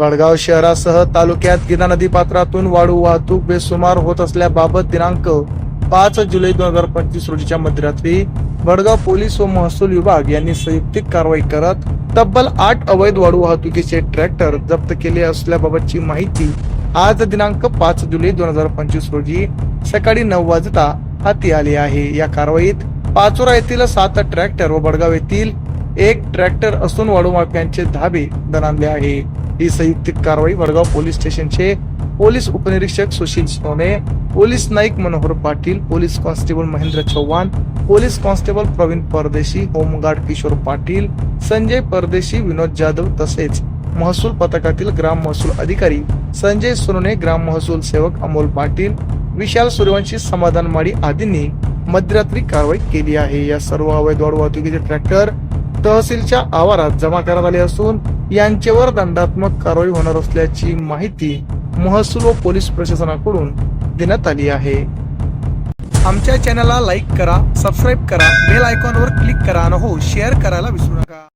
वडगाव शहरासह तालुक्यात गिना नदी पात्रातून वाळू वाहतूक बेसुमार होत असल्याबाबत दिनांक पाच जुलै दोन हजार पंचवीस रोजीच्या मध्यरात्री वडगाव पोलीस व महसूल विभाग यांनी संयुक्तिक कारवाई करत तब्बल आठ अवैध वाळू वाहतुकीचे ट्रॅक्टर जप्त केले असल्याबाबतची माहिती आज दिनांक पाच जुलै दोन हजार पंचवीस रोजी सकाळी नऊ वाजता हाती आली आहे. या कारवाईत पाचोरा येथील सात ट्रॅक्टर व बडगाव येथील एक ट्रॅक्टर असून वाळू माफियांचे धाबे दणाणले आहे. ही संयुक्तिक कारवाई वडगाव पोलीस स्टेशनचे पोलीस उपनिरीक्षक Sushil Sone police Naik Manohar Patil police constable Mahendra Chavan police constable Pravin Pardeshi home guard Kishor Patil Sanjay परदेशी विनोद जाधव तसेच महसूल पथकातील ग्राम महसूल अधिकारी संजय सोनोने ग्राम महसूल सेवक अमोल पाटील विशाल सूर्यवंशी समाधान माडी आदींनी मध्यरात्री कारवाई केली आहे. या सर्व अवैध वाहतुकीचे ट्रॅक्टर तहसीलच्या आवारात जमा करण्यात आले असून यांच्यावर दंडात्मक कारवाई होणार असल्याची माहिती महसूल व पोलीस प्रशासनाकडून देण्यात आली आहे. आमच्या चॅनलला लाईक करा सबस्क्राईब करा बेल आयकॉनवर क्लिक करा आणि हो शेअर करायला विसरू नका.